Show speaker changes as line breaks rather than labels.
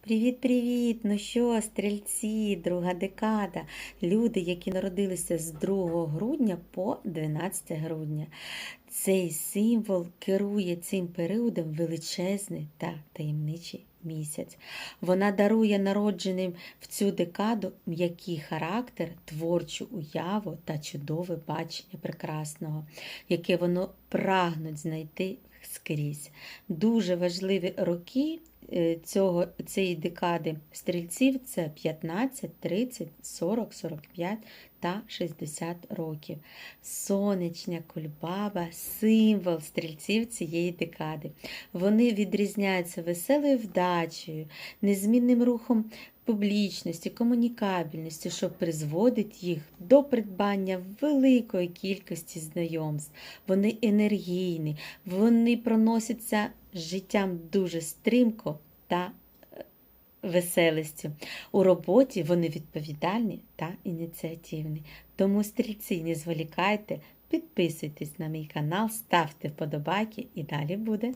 Привіт-привіт! Ну що, стрільці, друга декада, люди, які народилися з 2 грудня по 12 грудня. Цей символ керує цим періодом величезний та таємничий місяць. Вона дарує народженим в цю декаду м'який характер, творчу уяву та чудове бачення прекрасного, яке воно прагнуть знайти скрізь. Дуже важливі роки е, цього, цієї декади стрільців це 15, 30, 40, 45 та 60 років. Сонячня кульбаба символ стрільців цієї декади. Вони відрізняються веселою вдачею, незмінним рухом публічності, комунікабельності, що призводить їх до придбання великої кількості знайомств. Вони енергійні, вони проносяться життям дуже стрімко та е, веселістю. У роботі вони відповідальні та ініціативні. Тому стрільці не зволікайте, підписуйтесь на мій канал, ставте вподобайки і далі буде.